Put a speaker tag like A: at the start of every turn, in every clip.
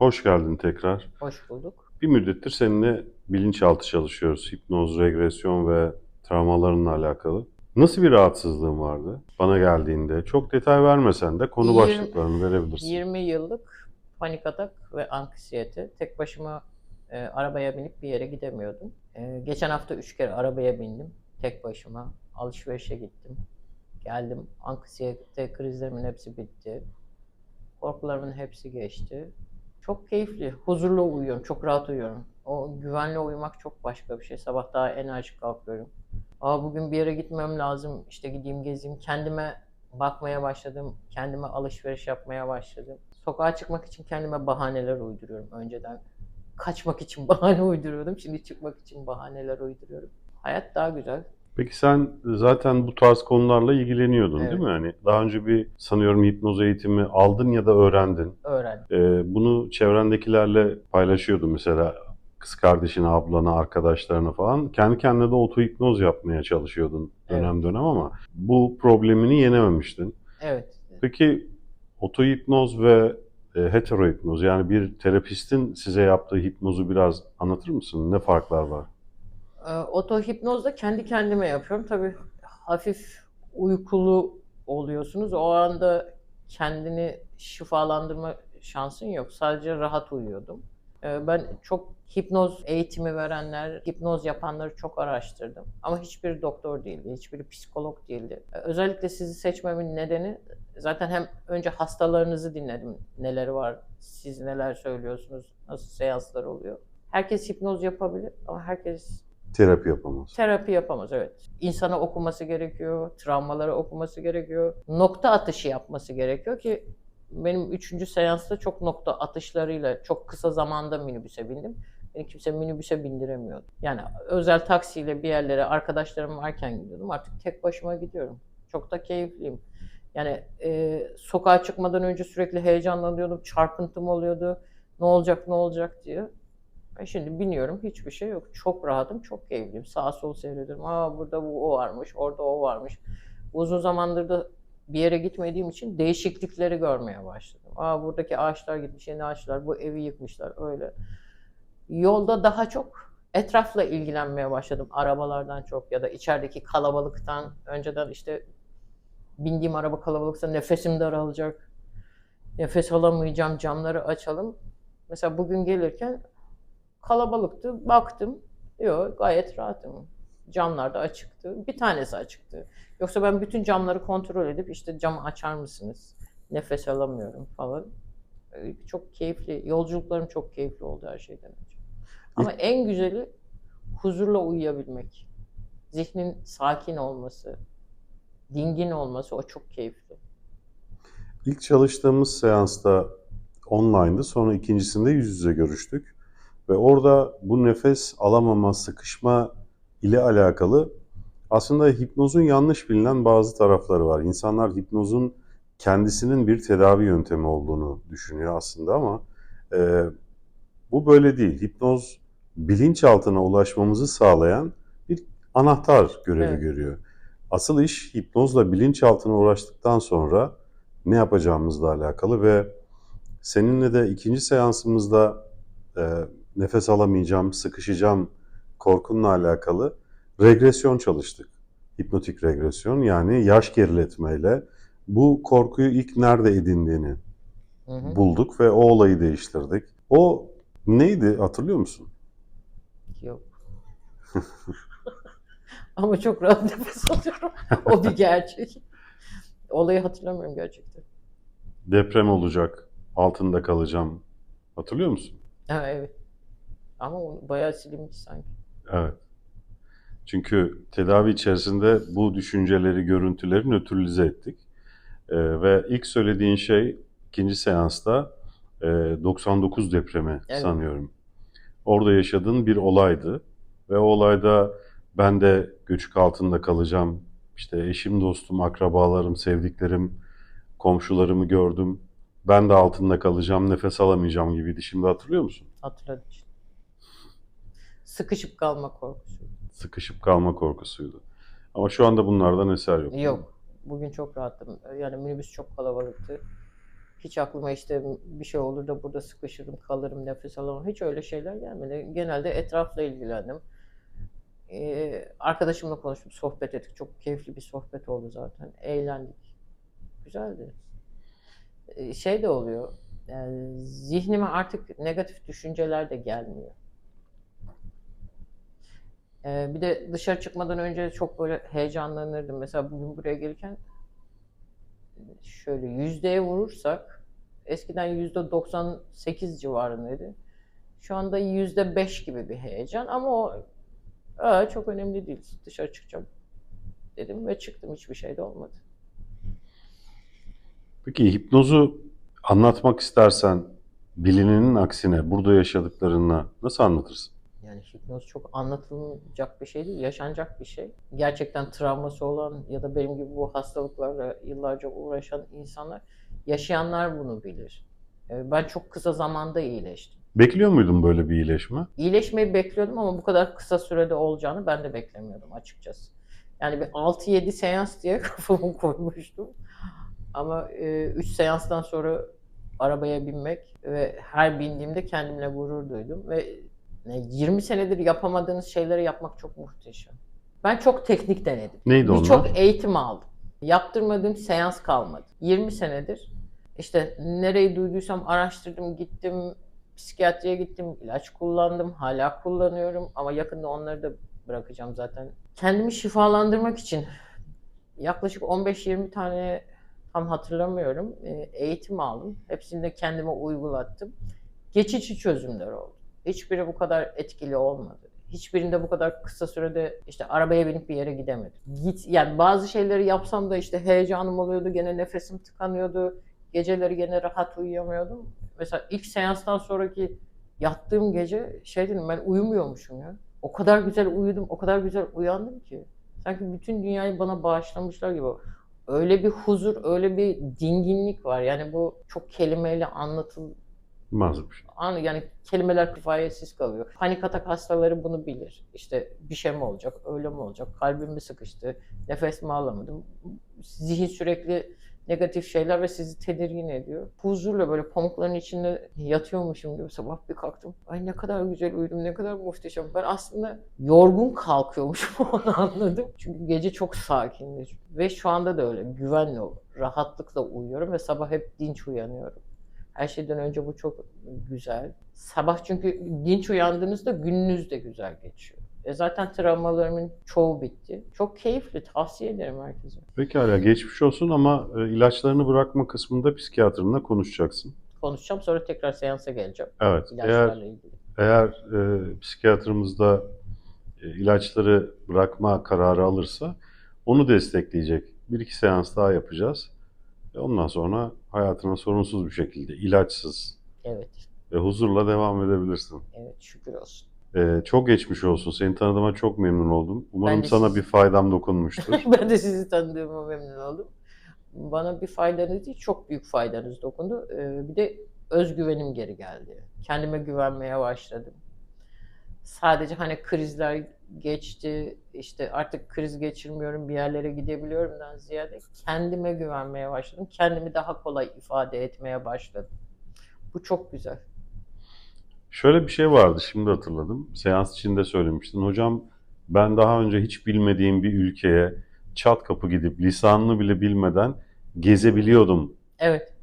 A: Hoş geldin tekrar.
B: Hoş bulduk.
A: Bir müddettir seninle bilinçaltı çalışıyoruz. Hipnoz, regresyon ve travmalarınla alakalı. Nasıl bir rahatsızlığın vardı bana geldiğinde? Çok detay vermesen de konu
B: Yirmi-
A: başlıklarını verebilirsin.
B: 20 yıllık panik atak ve anksiyete. Tek başıma e, arabaya binip bir yere gidemiyordum. E, geçen hafta 3 kere arabaya bindim. Tek başıma. Alışverişe gittim. Geldim. Anksiyete krizlerimin hepsi bitti. Korkularımın hepsi geçti. Çok keyifli. Huzurlu uyuyorum. Çok rahat uyuyorum. O güvenli uyumak çok başka bir şey. Sabah daha enerjik kalkıyorum. Aa bugün bir yere gitmem lazım. İşte gideyim gezeyim. Kendime bakmaya başladım. Kendime alışveriş yapmaya başladım. Sokağa çıkmak için kendime bahaneler uyduruyorum önceden. Kaçmak için bahane uyduruyordum. Şimdi çıkmak için bahaneler uyduruyorum. Hayat daha güzel.
A: Peki sen zaten bu tarz konularla ilgileniyordun
B: Evet.
A: değil mi? Yani daha önce bir sanıyorum hipnoz eğitimi aldın ya da öğrendin.
B: Öğrendim.
A: Ee, bunu çevrendekilerle paylaşıyordun mesela kız kardeşine, ablana, arkadaşlarına falan. Kendi kendine de otohipnoz yapmaya çalışıyordun dönem dönem ama bu problemini yenememiştin.
B: Evet.
A: Peki otohipnoz ve e, heterohipnoz yani bir terapistin size yaptığı hipnozu biraz anlatır mısın? Ne farklar var?
B: Ee, Otohipnozda kendi kendime yapıyorum. Tabii hafif uykulu oluyorsunuz. O anda kendini şifalandırma şansın yok. Sadece rahat uyuyordum. Ee, Ben çok hipnoz eğitimi verenler, hipnoz yapanları çok araştırdım. Ama hiçbir doktor değildi, hiçbir psikolog değildi. Ee, Özellikle sizi seçmemin nedeni zaten hem önce hastalarınızı dinledim. Neleri var, siz neler söylüyorsunuz, nasıl seanslar oluyor. Herkes hipnoz yapabilir ama herkes
A: Terapi yapamaz.
B: Terapi yapamaz evet. İnsana okuması gerekiyor, travmaları okuması gerekiyor, nokta atışı yapması gerekiyor ki benim üçüncü seansta çok nokta atışlarıyla çok kısa zamanda minibüse bindim. Beni kimse minibüse bindiremiyordu. Yani özel taksiyle bir yerlere arkadaşlarım varken gidiyordum. Artık tek başıma gidiyorum. Çok da keyifliyim. Yani e, sokağa çıkmadan önce sürekli heyecanlanıyordum. Çarpıntım oluyordu. Ne olacak ne olacak diye. Ben şimdi biniyorum hiçbir şey yok. Çok rahatım, çok keyifliyim. Sağa sol seyrediyorum. Aa burada bu o varmış, orada o varmış. Uzun zamandır da bir yere gitmediğim için değişiklikleri görmeye başladım. Aa buradaki ağaçlar gitmiş, yeni ağaçlar, bu evi yıkmışlar öyle. Yolda daha çok etrafla ilgilenmeye başladım. Arabalardan çok ya da içerideki kalabalıktan. Önceden işte bindiğim araba kalabalıksa nefesim daralacak. Nefes alamayacağım, camları açalım. Mesela bugün gelirken kalabalıktı. Baktım. Yok gayet rahatım. Camlar da açıktı. Bir tanesi açıktı. Yoksa ben bütün camları kontrol edip işte camı açar mısınız? Nefes alamıyorum falan. Ee, Çok keyifli. Yolculuklarım çok keyifli oldu her şeyden önce. Ama en güzeli huzurla uyuyabilmek. Zihnin sakin olması, dingin olması o çok keyifli.
A: İlk çalıştığımız seansta online'dı. Sonra ikincisinde yüz yüze görüştük. Ve orada bu nefes alamama, sıkışma ile alakalı aslında hipnozun yanlış bilinen bazı tarafları var. İnsanlar hipnozun kendisinin bir tedavi yöntemi olduğunu düşünüyor aslında ama e, bu böyle değil. Hipnoz bilinçaltına ulaşmamızı sağlayan bir anahtar görevi
B: Evet.
A: görüyor. Asıl iş hipnozla bilinçaltına ulaştıktan sonra ne yapacağımızla alakalı ve seninle de ikinci seansımızda e, nefes alamayacağım, sıkışacağım korkunla alakalı regresyon çalıştık. Hipnotik regresyon yani yaş geriletmeyle bu korkuyu ilk nerede edindiğini
B: Hı hı.
A: bulduk ve o olayı değiştirdik. O neydi hatırlıyor musun?
B: Yok. Ama çok rahat nefes alıyorum. O bir gerçek. Olayı hatırlamıyorum gerçekten.
A: Deprem olacak, altında kalacağım. Hatırlıyor musun?
B: Ha, evet. Ama bayağı silinmiş sanki.
A: Evet. Çünkü tedavi içerisinde bu düşünceleri, görüntüleri nötralize ettik. Ee, ve ilk söylediğin şey ikinci seansta e, 99 depremi
B: Evet.
A: sanıyorum. Orada yaşadığın bir olaydı. Ve o olayda ben de göçük altında kalacağım. İşte eşim, dostum, akrabalarım, sevdiklerim, komşularımı gördüm. Ben de altında kalacağım, nefes alamayacağım gibiydi. Şimdi hatırlıyor musun?
B: Hatırladım. Sıkışıp kalma korkusu.
A: sıkışıp kalma korkusuydu. Ama şu anda bunlardan eser yok.
B: Yok. Bugün çok rahattım. Yani minibüs çok kalabalıktı. Hiç aklıma işte bir şey olur da burada sıkışırım, kalırım, nefes alamam. Hiç öyle şeyler gelmedi. Genelde etrafla ilgilendim. Ee, arkadaşımla konuştum, sohbet ettik. Çok keyifli bir sohbet oldu zaten. Eğlendik. Güzeldi. Ee, şey de oluyor. Yani zihnime artık negatif düşünceler de gelmiyor. Ee, bir de dışarı çıkmadan önce çok böyle heyecanlanırdım. Mesela bugün buraya gelirken şöyle yüzdeye vurursak eskiden yüzde 98 civarındaydı. Şu anda yüzde 5 gibi bir heyecan ama o "Aa, çok önemli değil. Dışarı çıkacağım dedim ve çıktım. Hiçbir şey de olmadı.
A: Peki hipnozu anlatmak istersen bilinenin aksine burada yaşadıklarına nasıl anlatırsın?
B: Yani hipnoz çok anlatılacak bir şey değil, yaşanacak bir şey. Gerçekten travması olan ya da benim gibi bu hastalıklarla yıllarca uğraşan insanlar, yaşayanlar bunu bilir. Ee, Ben çok kısa zamanda iyileştim.
A: Bekliyor muydun böyle bir iyileşme?
B: İyileşmeyi bekliyordum ama bu kadar kısa sürede olacağını ben de beklemiyordum açıkçası. Yani bir 6-7 seans diye kafamı koymuştum. Ama 3 seanstan sonra arabaya binmek ve her bindiğimde kendimle gurur duydum ve 20 senedir yapamadığınız şeyleri yapmak çok muhteşem. Ben çok teknik denedim.
A: Neydi onlar?
B: Birçok eğitim aldım. Yaptırmadığım seans kalmadı. 20 senedir işte nereyi duyduysam araştırdım, gittim, psikiyatriye gittim, ilaç kullandım, hala kullanıyorum ama yakında onları da bırakacağım zaten. Kendimi şifalandırmak için yaklaşık 15-20 tane tam hatırlamıyorum e, eğitim aldım. Hepsini de kendime uygulattım. Geçici çözümler oldu. Hiçbiri bu kadar etkili olmadı. Hiçbirinde bu kadar kısa sürede işte arabaya binip bir yere gidemedim. Git yani bazı şeyleri yapsam da işte heyecanım oluyordu, gene nefesim tıkanıyordu. Geceleri gene rahat uyuyamıyordum. Mesela ilk seanstan sonraki yattığım gece şey dedim ben uyumuyormuşum ya. O kadar güzel uyudum, o kadar güzel uyandım ki. Sanki bütün dünyayı bana bağışlamışlar gibi. Öyle bir huzur, öyle bir dinginlik var. Yani bu çok kelimeyle anlatıl
A: Mazur bir şey.
B: an yani kelimeler kifayetsiz kalıyor. Panik atak hastaları bunu bilir. İşte bir şey mi olacak, öyle mi olacak, kalbim mi sıkıştı, nefes mi alamadım. Zihin sürekli negatif şeyler ve sizi tedirgin ediyor. Huzurla böyle pamukların içinde yatıyormuşum gibi sabah bir kalktım. Ay ne kadar güzel uyudum, ne kadar muhteşem. Ben aslında yorgun kalkıyormuşum onu anladım. Çünkü gece çok sakindi. Ve şu anda da öyle güvenle, rahatlıkla uyuyorum ve sabah hep dinç uyanıyorum. Her şeyden önce bu çok güzel. Sabah çünkü dinç uyandığınızda gününüz de güzel geçiyor. E zaten travmalarımın çoğu bitti. Çok keyifli. Tavsiye ederim herkese.
A: Pekala geçmiş olsun ama e, ilaçlarını bırakma kısmında psikiyatrınla konuşacaksın.
B: Konuşacağım sonra tekrar seansa geleceğim.
A: Evet. Eğer
B: ilgili.
A: eğer e, psikiyatrımız da e, ilaçları bırakma kararı alırsa onu destekleyecek bir iki seans daha yapacağız. Ve ondan sonra hayatına sorunsuz bir şekilde ilaçsız
B: Evet.
A: ve huzurla devam edebilirsin.
B: Evet şükür olsun.
A: E, çok geçmiş olsun. Seni tanıdığıma çok memnun oldum. Umarım sana
B: siz-
A: bir faydam dokunmuştur.
B: ben de sizi tanıdığıma memnun oldum. Bana bir faydanız değil, çok büyük faydanız dokundu. Ee, bir de özgüvenim geri geldi. Kendime güvenmeye başladım. Sadece hani krizler geçti, işte artık kriz geçirmiyorum, bir yerlere gidebiliyorumdan ziyade kendime güvenmeye başladım. Kendimi daha kolay ifade etmeye başladım. Bu çok güzel.
A: Şöyle bir şey vardı şimdi hatırladım. Seans içinde söylemiştin. Hocam ben daha önce hiç bilmediğim bir ülkeye çat kapı gidip lisanını bile bilmeden gezebiliyordum
B: Evet,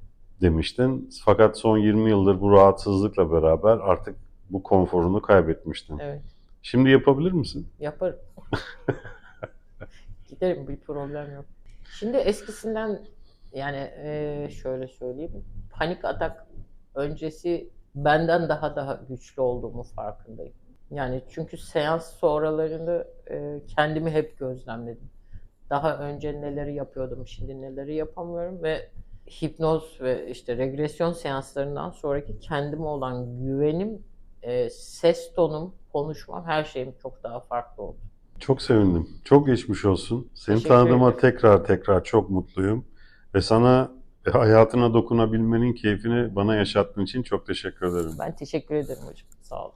A: demiştin. Fakat son 20 yıldır bu rahatsızlıkla beraber artık bu konforunu kaybetmiştin.
B: evet.
A: Şimdi yapabilir misin?
B: Yaparım. Giderim bir problem yok. Şimdi eskisinden yani eee, şöyle söyleyeyim. Panik atak öncesi benden daha daha güçlü olduğumu farkındayım. Yani çünkü seans sonralarında eee, kendimi hep gözlemledim. Daha önce neleri yapıyordum, şimdi neleri yapamıyorum ve hipnoz ve işte regresyon seanslarından sonraki kendime olan güvenim, eee, ses tonum, konuşmam, her şeyim çok daha farklı oldu.
A: Çok sevindim. Çok geçmiş olsun. Seni
B: Teşekkür
A: tanıdığıma
B: ederim.
A: tekrar tekrar çok mutluyum. Ve sana ve hayatına dokunabilmenin keyfini bana yaşattığın için çok teşekkür ederim.
B: Ben teşekkür ederim hocam. Sağ olun.